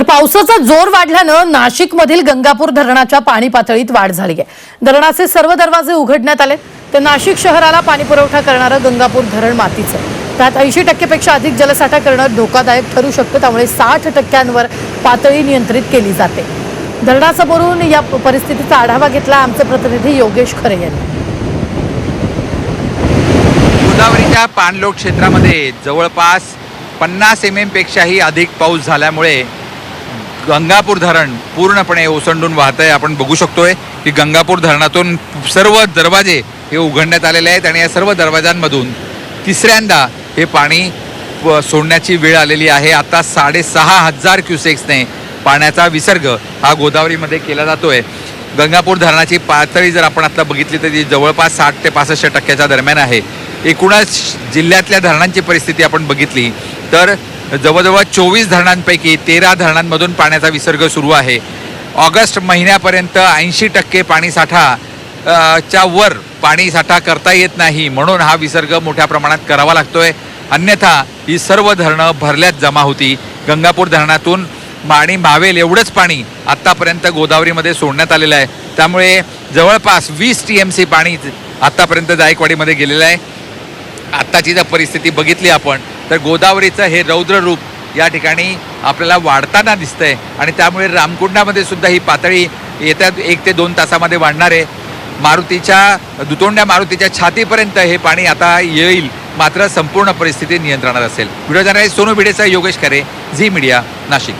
तर पावसाचा जोर वाढल्यानं नाशिकमधील गंगापूर धरणाच्या पाणी पातळीत वाढ झाली आहे. धरणाचे सर्व दरवाजे उघडण्यात आले. तर नाशिक शहराला पाणी पुरवठा करणारं गंगापूर धरण मातीचं त्यात ऐंशी टक्केपेक्षा अधिक जलसाठा करणं धोकादायक ठरू शकतं. त्यामुळे साठ टक्क्यांवर पातळी नियंत्रित केली जाते. धरणासमोरून या परिस्थितीचा आढावा घेतला आमचे प्रतिनिधी योगेश खरे यांनी. गोदावरीच्या पाणलोट क्षेत्रामध्ये जवळपास पन्नास एम पेक्षाही अधिक पाऊस झाल्यामुळे गंगापूर धरण पूर्णपणे ओसंडून वाहत आहे आपण बघू शकतोय की गंगापूर धरणातून सर्व दरवाजे हे उघडण्यात आलेले आहेत आणि या सर्व दरवाजांमधून तिसऱ्यांदा हे पाणी व- सोडण्याची वेळ आलेली आहे. आता साडेसहा हजार क्युसेक्सने पाण्याचा विसर्ग हा गोदावरीमध्ये केला जातोय. गंगापूर धरणाची पातळी जर आपण आता बघितली तर ती जवळपास साठ ते पासष्ट टक्क्याच्या दरम्यान आहे. एकूणच जिल्ह्यातल्या धरणांची परिस्थिती आपण बघितली तर जवळजवळ चोवीस धरणांपैकी तेरा धरणांमधून पाण्याचा विसर्ग सुरू आहे. ऑगस्ट महिन्यापर्यंत ऐंशी टक्के पाणीसाठा च्या वर पाणीसाठा करता येत नाही. म्हणून हा विसर्ग मोठ्या प्रमाणात करावा लागतोय. अन्यथा ही सर्व धरणं भरल्यात जमा होती. गंगापूर धरणातून आणि मावेल एवढंच पाणी आत्तापर्यंत गोदावरीमध्ये सोडण्यात आलेलं आहे. त्यामुळे जवळपास वीस टी एम सी पाणी आत्तापर्यंत जायकवाडीमध्ये गेलेलं आहे. आत्ताची जर परिस्थिती बघितली आपण तर गोदावरीचं हे रौद्र रूप या ठिकाणी आपल्याला वाढताना दिसतंय आणि त्यामुळे रामकुंडामध्ये सुद्धा ही पातळी येत्या एक ते दोन तासामध्ये वाढणार आहे. मारुतीच्या दुतोंड्या मारुतीच्या छातीपर्यंत हे पाणी आता येईल. मात्र संपूर्ण परिस्थिती नियंत्रणात असेल. व्हिडिओ जर्नलिस्ट सोनू भिडेचा योगेश खरे झी मीडिया नाशिक.